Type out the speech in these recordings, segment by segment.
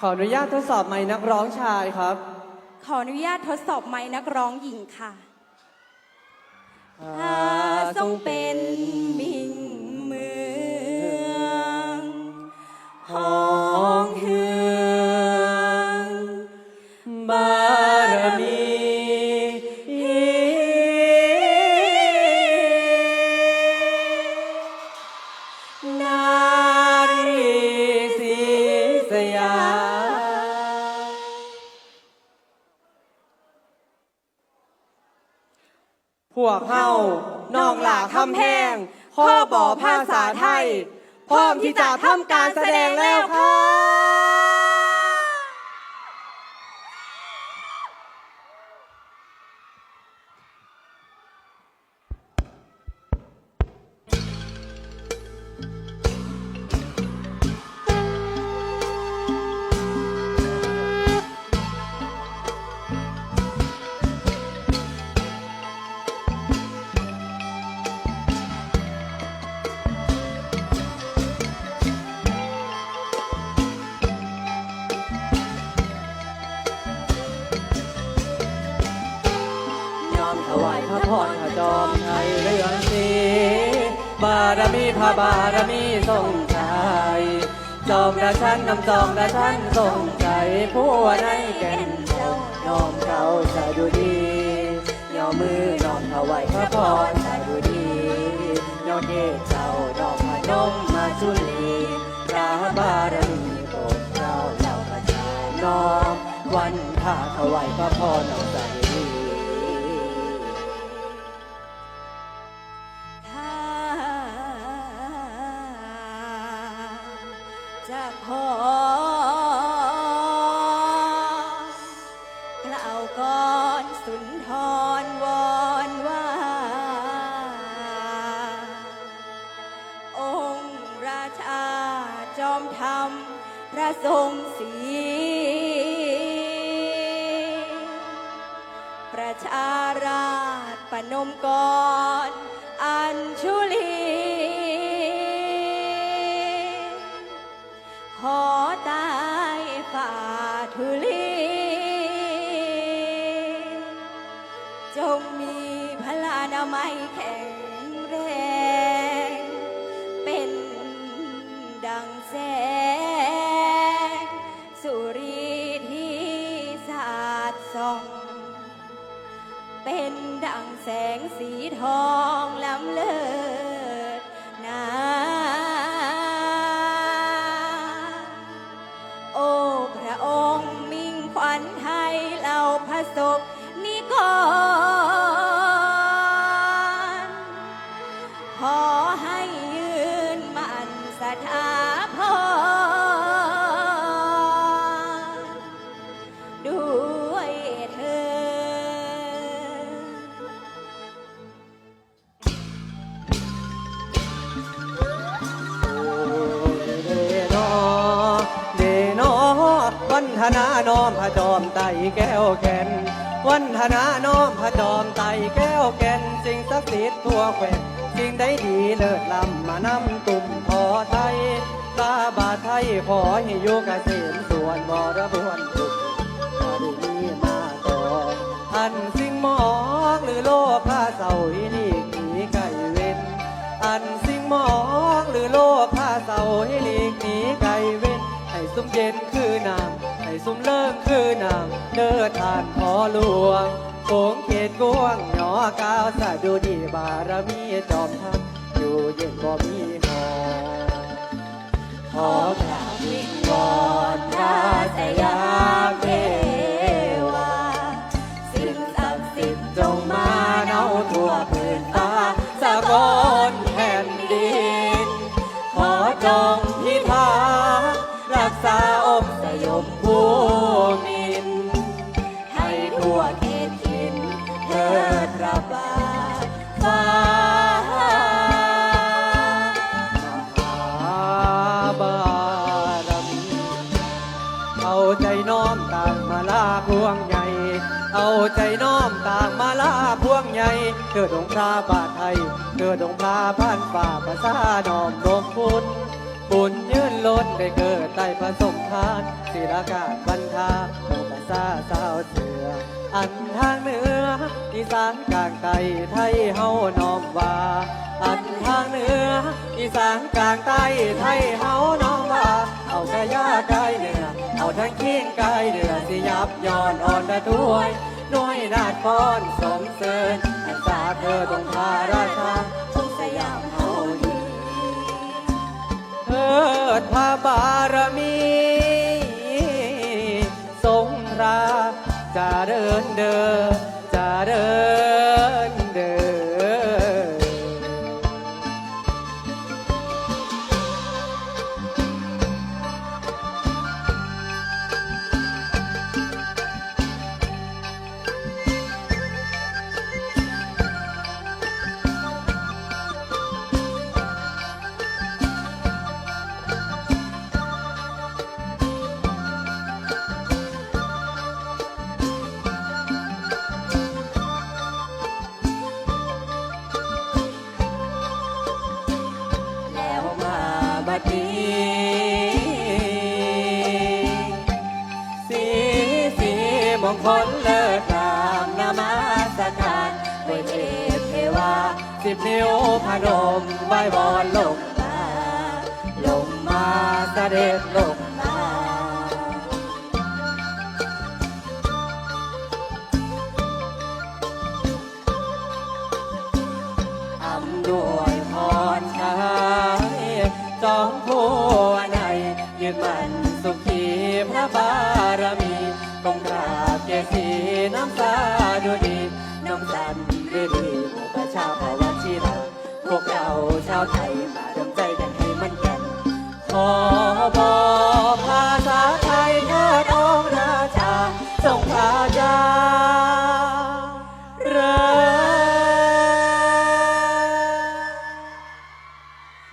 ขออนุญาตทดสอบไมค์นักร้องชายครับ ขออนุญาตทดสอบไม้นักร้องหญิงค่ะถ้าทรงเป็นมิ่งเมืองห้องเฮืองบารมี นา ไทย พร้อมที่จะทำการแสดงแล้วค่ะ รมีพระบารมีทรงใจจอมราชันนำจอมราชันทรงใจผู้ในแก่นเจ้ายอมเขาจะดูดียอมมือนอมถวายพระพรจะดูดียอมเกศเจ้ายอมพนมมาจุลีพระบารมีโปรดเกล้าเหล่าประชาน้อมวันข้าถวายพระพรเอาใจ ธรรม พระทรงศีประชาราชปนมกร วันธนาน้อมพระจอมไตแก้วแก่นสิ่งศักดิ์สิทธิ์ทั่วแคว้นสิ่งได้ดีเลิศล้ำมานำตุ่มพอไทยตาบาทไทยขอให้โยกเกษมส่วนบรบ ดินทานขอหลวงโขงเขตกวงหนอกาวสะดุดีบารมีจอมทัพอยู่เย็นบ่มีหอขอกราบวิงวอนพระสยา องพาทไทยเกิดองพระพันฝ่าภาษาน้อมนมพุทธบุญยืนล้นได้เกิดใต้ประสมทานศิลากาศบรรทาโมกษาสาวเสือ อันทางเหนืออีสานกลางไตไทยเฮาน้อมว่า อันทางเหนืออีสานกลางใต้ไทยเฮาน้อมว่า เอากระยากายเหนือเอาทั้งเคียงกายเหนือสิยับย้อนอ่อนระทวยด้วยนาดฟ้อนสมเสริญอันสา เธอต้องพาราชาของสยามเฮาดีเทิดพระบารมี ทรงพระจะเดินเดิน พนมไว้บอลลงมา ลงมาเสด็จลงมาอำด้วยพรชัยจอมผู้ในยืนมันสุขีพระบารมี ตรงกราบเกษีน้ำตาดูดี น้ำสัน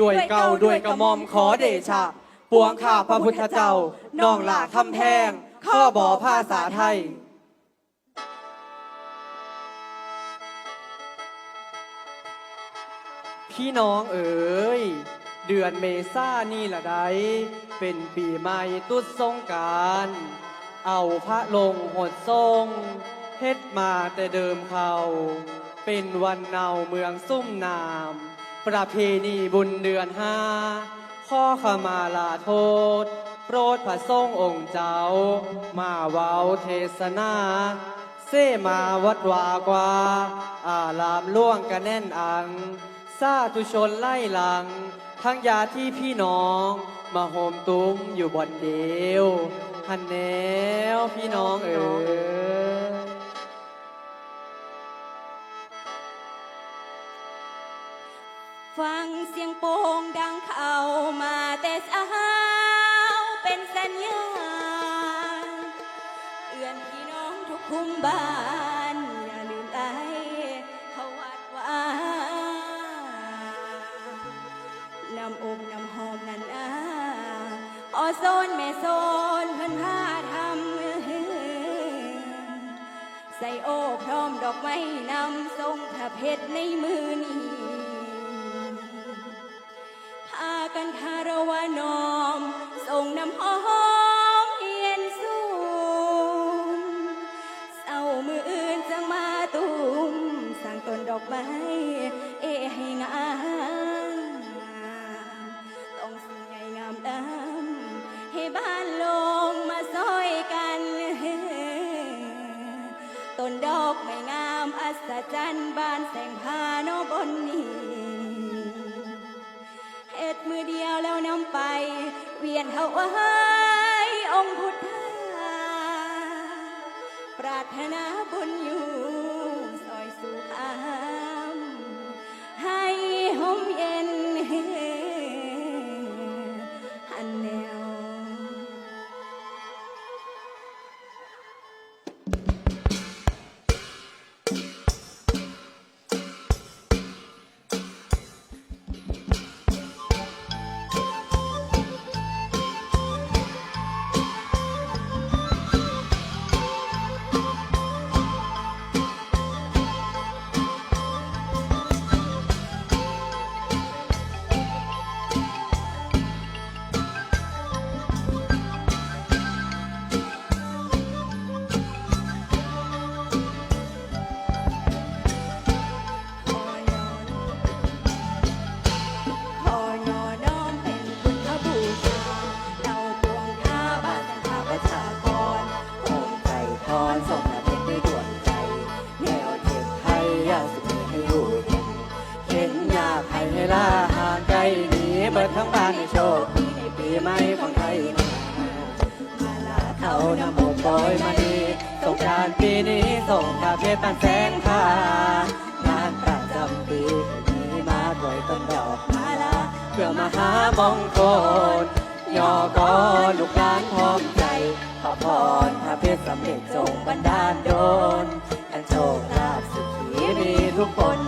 ด้วยเก่าด้วยกระหม่อมขอเดชะ ปวงข้าพระพุทธเจ้าน้องหลาคำแพงข้อบอภาษาไทย พี่น้องเอ๋ย เดือนเมษานี่ละใดเป็นปีใหม่ตุดสงกรารเอาพระลงหดทรงเฮ็ดมาแต่เดิมเขา เป็นวันเนาเมืองซุ่มนาม ประเพณีบุญเดือนห้าข้อขมาลาโทษ โปรดพระทรงองค์เจ้า มาเว้าเทศนาเสมาวัดวากว่า อารามล่วงกันแน่นอังสาธุชนไล่หลัง ทั้งญาที่พี่น้อง มาโฮมตุ้มอยู่บนเดียวหันแนวพี่น้องเอ๋ย สียงโป่งดังเข้ามาแต่เช้าเป็นสัญญาณเตือนพี่น้องทุกคุมบ้าน อย่าลืมไหลเขาวัดว่านำอบนำหอมนันอาขอโซนแม่โซนเพิ่นพาทำใส่โอ้พร้อมดอกไม้นำทรงพระเพชรในมือนี้ากันคารวะน้อมส่งน้ำหอม วีานปีนี้ส่งมาเพียปัแสนค่างานประจำปีนี้มาด้วยต้นดอกมาลาเพื่อมาหามงโคลย่อกอลูกหลานพร้อมใจขอพรพระเพชรสำเร็จจงบันดาลโดนอันโชคลาภสุขีมีทุกคน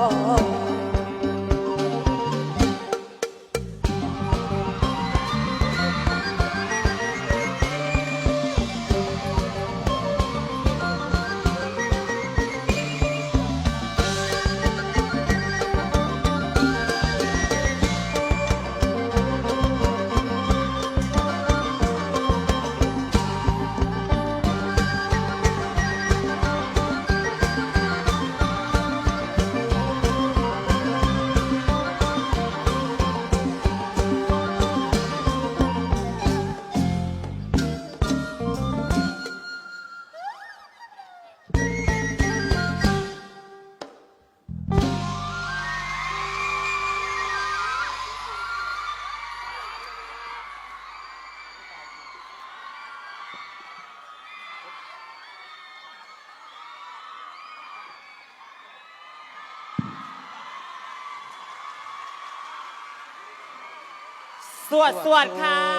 oh. oh, oh. สวดสวดค่ะ